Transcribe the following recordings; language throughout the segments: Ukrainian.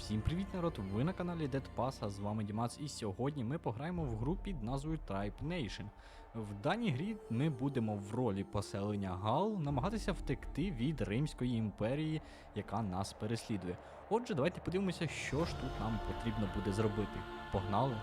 Всім привіт, народ! Ви на каналі Dead Pass, а з вами Дімац, і сьогодні ми пограємо в гру під назвою Tribe Nation. В даній грі ми будемо в ролі поселення Гал намагатися втекти від Римської імперії, яка нас переслідує. Отже, давайте подивимося, що ж тут нам потрібно буде зробити. Погнали!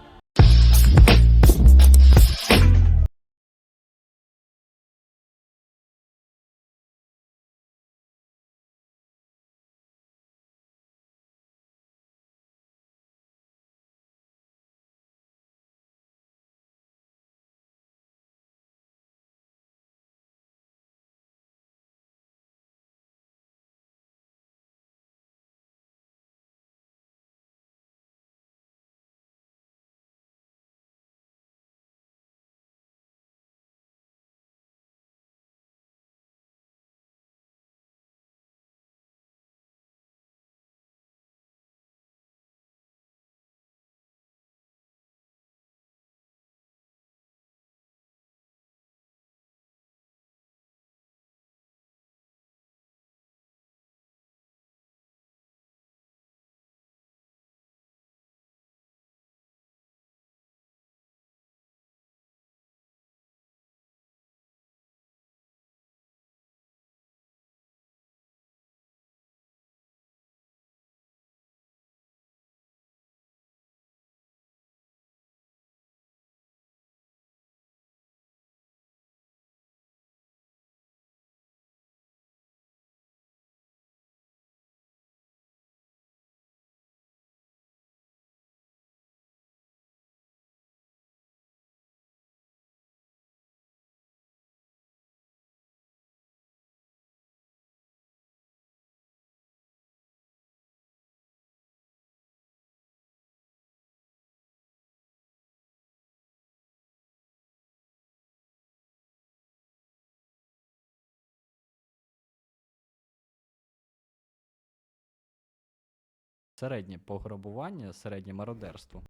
Середнє пограбування, середнє мародерство.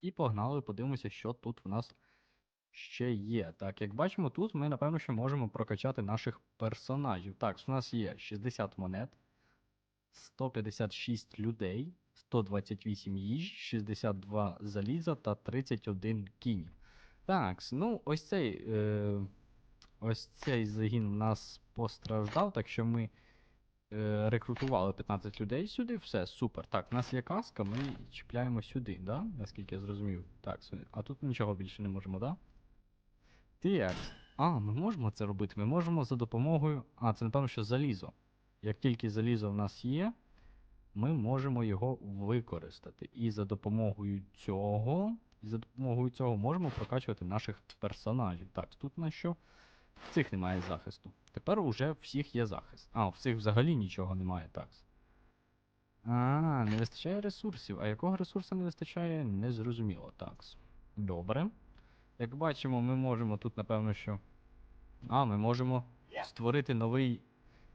І погнали, подивимося, що тут в нас ще є. Так, як бачимо, тут ми, напевно, що можемо прокачати наших персонажів. Так, у нас є 60 монет, 156 людей, 128 їжі, 62 заліза та 31 кінь. Так, ну ось цей. Е, ось цей загін в нас постраждав, так що ми рекрутували 15 людей сюди, все, супер. Так, у нас є каска, ми чіпляємо сюди, да? Наскільки я зрозумів. Так, а тут нічого більше не можемо, да? Так. А, ми можемо це робити. Ми можемо за допомогою. А, це напевно, що залізо. Як тільки залізо в нас є, ми можемо його використати. І за допомогою цього. І за допомогою цього можемо прокачувати наших персонажів. Так, тут на що? Цих немає захисту. Тепер уже всіх є захист. А, в цих взагалі нічого немає, так. А, не вистачає ресурсів. А якого ресурсу не вистачає, не зрозуміло. Так. Добре. Як бачимо, ми можемо тут, напевно, що. А, ми можемо створити новий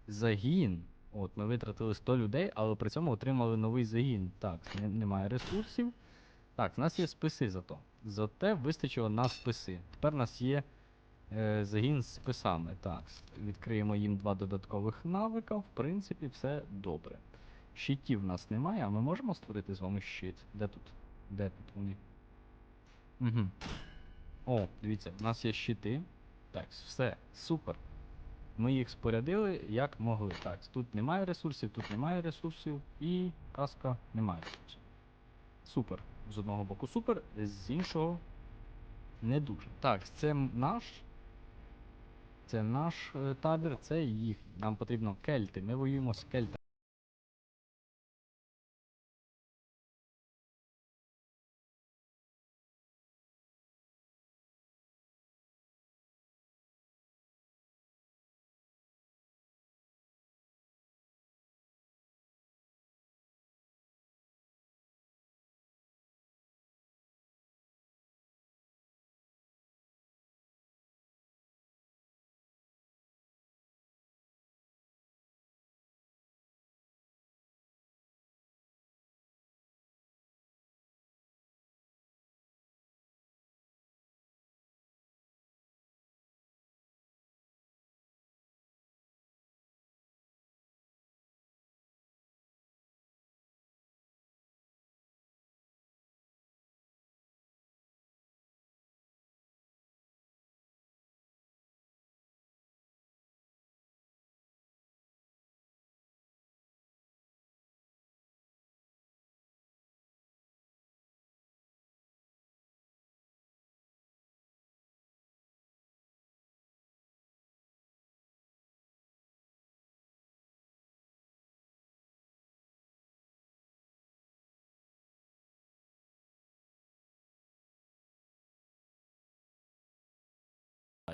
загін. От, ми витратили 100 людей, але при цьому отримали новий загін. Так, немає ресурсів. Так, в нас є списи зато. Зате вистачило на списи. Тепер у нас є загін з списами. Так, відкриємо їм два додаткових навика. В принципі, все добре. Щитів в нас немає, а ми можемо створити з вами щит. Де тут? Де тут вони? Угу. О, дивіться, в нас є щити. Так, все, супер. Ми їх спорядили як могли. Так, тут немає ресурсів, тут немає ресурсів, і каска немає ресурсів. Супер. З одного боку супер, з іншого не дуже. Так, це наш. Це наш е, табір, це їх. Нам потрібно кельти. Ми воюємо з кельтами.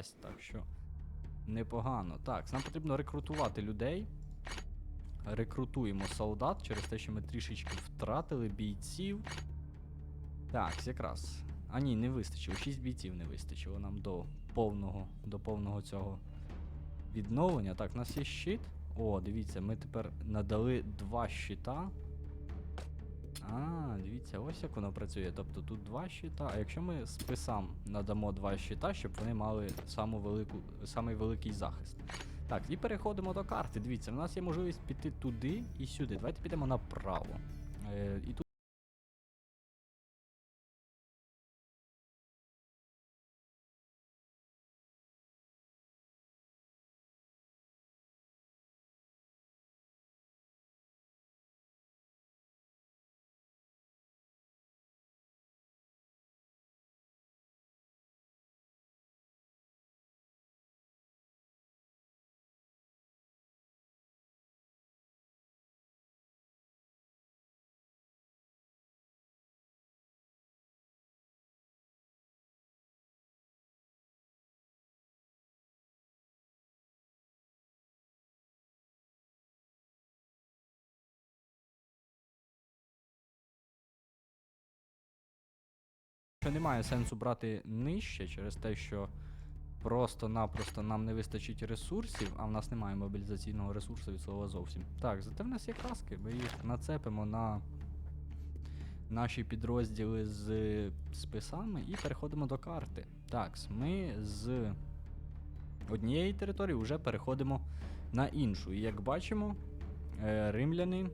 Дасть, так що непогано. Так, нам потрібно рекрутувати людей. Рекрутуємо солдат через те, що ми трішечки втратили бійців. Так, якраз. А ні, не вистачило. 6 бійців не вистачило нам до повного, до повного цього відновлення. Так, у нас є щит. О, дивіться, ми тепер надали два щита. А, дивіться, ось як воно працює. Тобто тут два щита. А якщо ми списам надамо два щита, щоб вони мали саму велику, самий великий захист. Так, і переходимо до карти. Дивіться, в нас є можливість піти туди і сюди. Давайте підемо направо. Е, і тут. Що немає сенсу брати нижче через те, що просто-напросто нам не вистачить ресурсів, а в нас немає мобілізаційного ресурсу від слова зовсім. Так, зате в нас є каски, ми їх нацепимо на наші підрозділи з списами і переходимо до карти. Так, ми з однієї території вже переходимо на іншу. І як бачимо, е, римляни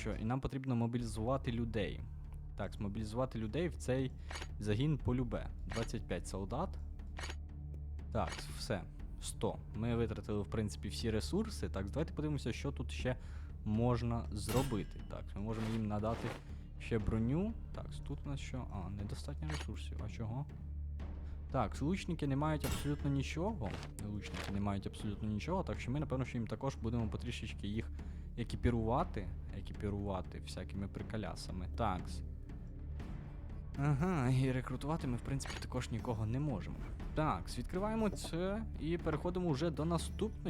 Що, і нам потрібно мобілізувати людей. Так, змобілізувати людей в цей загін полюбе. 25 солдат. Так, все. 100. Ми витратили, в принципі, всі ресурси. Так, давайте подивимося, що тут ще можна зробити. Так, ми можемо їм надати ще броню. Так, тут у нас що? А, недостатньо ресурсів. А чого? Так, лучники не мають абсолютно нічого. Лучники не мають абсолютно нічого, так що ми, напевно, що їм також будемо потрішечки їх екіпірувати. Екіпірувати всякими приколясами. Такс. Ага, і рекрутувати ми, в принципі, також нікого не можемо. Такс, відкриваємо це і переходимо вже до наступної.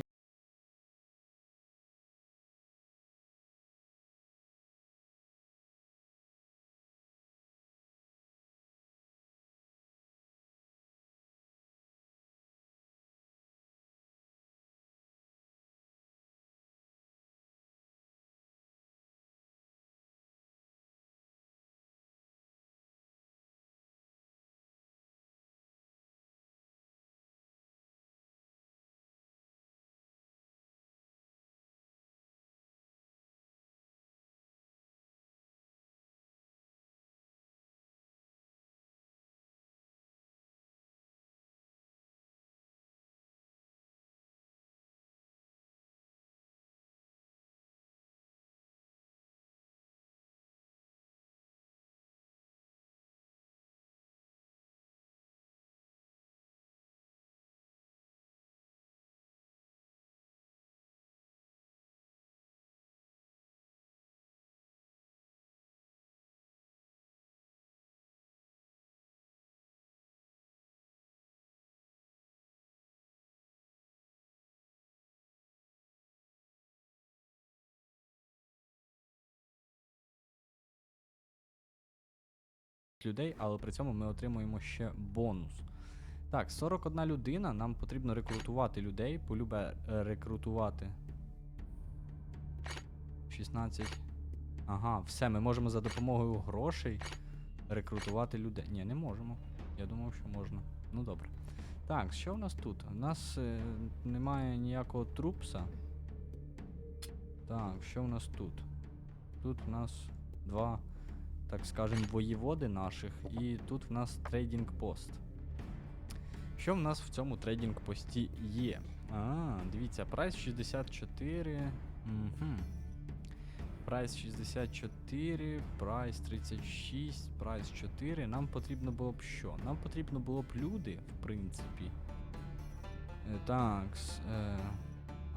Людей, але при цьому ми отримуємо ще бонус. Так, 41 людина. Нам потрібно рекрутувати людей. Полюбе е, рекрутувати. 16. Ага, все, ми можемо за допомогою грошей рекрутувати людей. Ні, не можемо. Я думав, що можна. Ну добре. Так, що в нас тут? У нас е, немає ніякого трупса. Так, що в нас тут? Тут в нас два, так скажем, воєводи наших, і тут в нас трейдинг пост. Що в нас в цьому трейдинг пості є? А, дивіться, прайс 64. Угу. Прайс 64, прайс 36, прайс 4. Нам потрібно було б що? Нам потрібно було б люди, в принципі. Е, так. Е,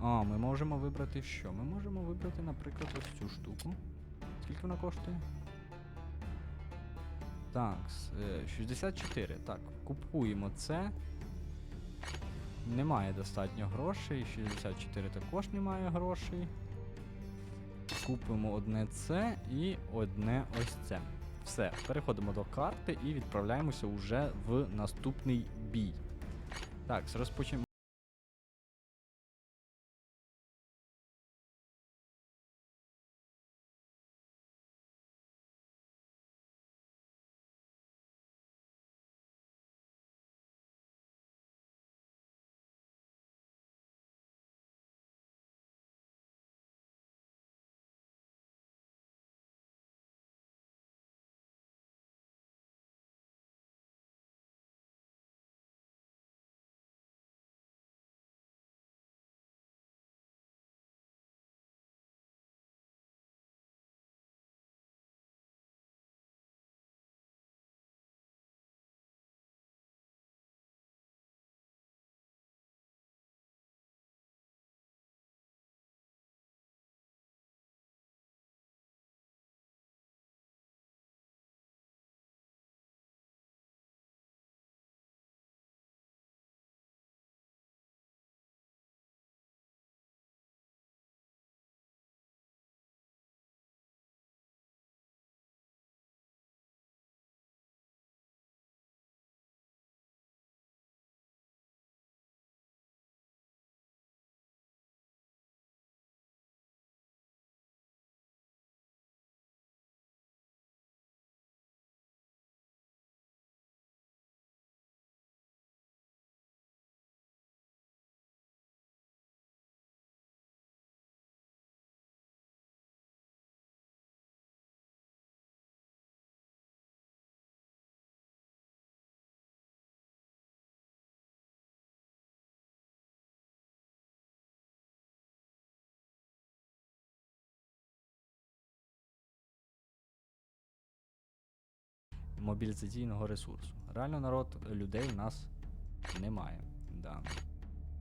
а, ми можемо вибрати що? Ми можемо вибрати, наприклад, ось цю штуку. Скільки вона коштує? Так, е, 64. Так, купуємо це. Немає достатньо грошей. 64 також немає грошей. Купимо одне це і одне ось це. Все, переходимо до карти і відправляємося уже в наступний бій. Так, розпочнемо. Мобілізаційного ресурсу. Реально народ людей в нас немає. Да.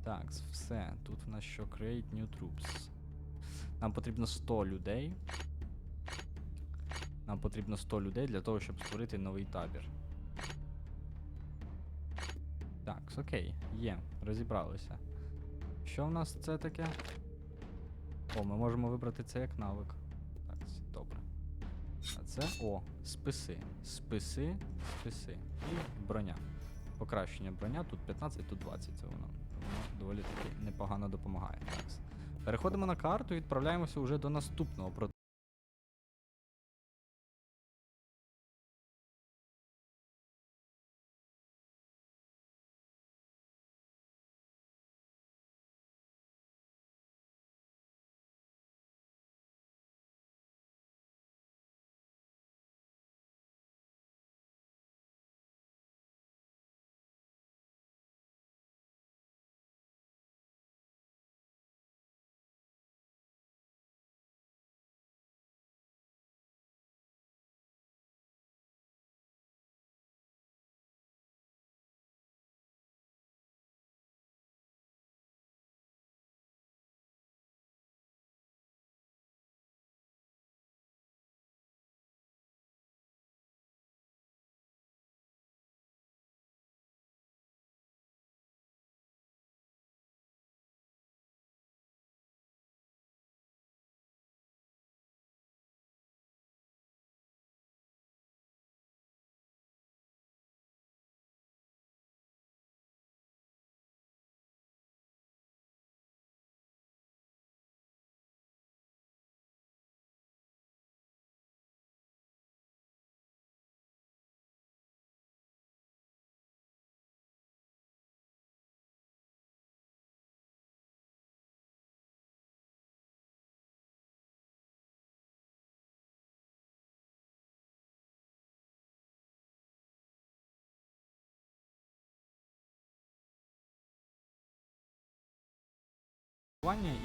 Так, все. Тут в нас що create new troops. Нам потрібно 100 людей. Нам потрібно 100 людей для того, щоб створити новий табір. Так, окей, є, розібралися. Що в нас це таке? О, ми можемо вибрати це як навик. А це о, списи. Списи, списи. І броня. Покращення броня. Тут 15, тут 20. Це воно. Воно доволі таки непогано допомагає. Переходимо на карту і відправляємося вже до наступного противника.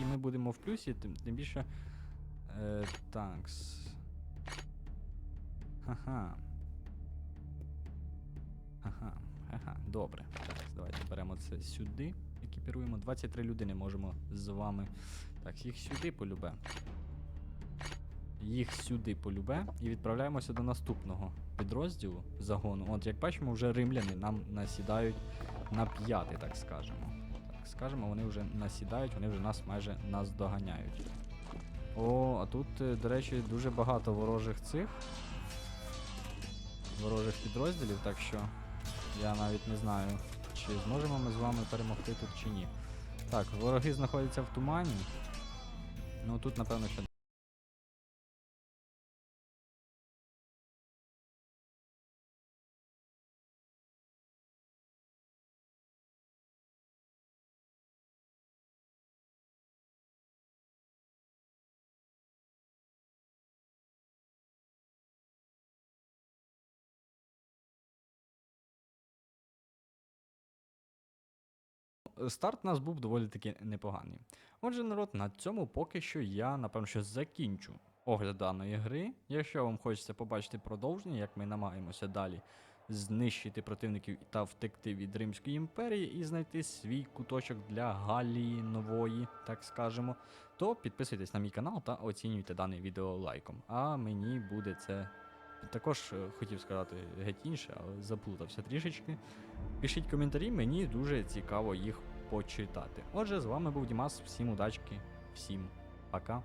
І ми будемо в плюсі, тим, тим більше. Е, такс. Ха-ха. Ага, ага, добре. Так, давайте беремо це сюди, екіпіруємо. 23 людини можемо з вами. Так, їх сюди полюбе. Їх сюди полюбе і відправляємося до наступного підрозділу загону. От, як бачимо, вже римляни нам насідають на п'ятий, так скажемо. Скажемо, вони вже насідають, вони вже нас майже наздоганяють. О, а тут, е, до речі, дуже багато ворожих цих. Ворожих підрозділів, так що я навіть не знаю, чи зможемо ми з вами перемогти тут чи ні. Так, вороги знаходяться в тумані. Ну тут, напевно, ще. Старт у нас був доволі таки непоганий. Отже, народ, на цьому поки що я, напевно, що закінчу огляд даної гри. Якщо вам хочеться побачити продовження, як ми намагаємося далі знищити противників та втекти від Римської імперії і знайти свій куточок для Галії нової, так скажемо, то підписуйтесь на мій канал та оцінюйте дане відео лайком. А мені буде це також е, хотів сказати геть інше, але заплутався трішечки. Пишіть коментарі, мені дуже цікаво їх почитати. Отже, з вами був Дімас, всім удачки, всім пока.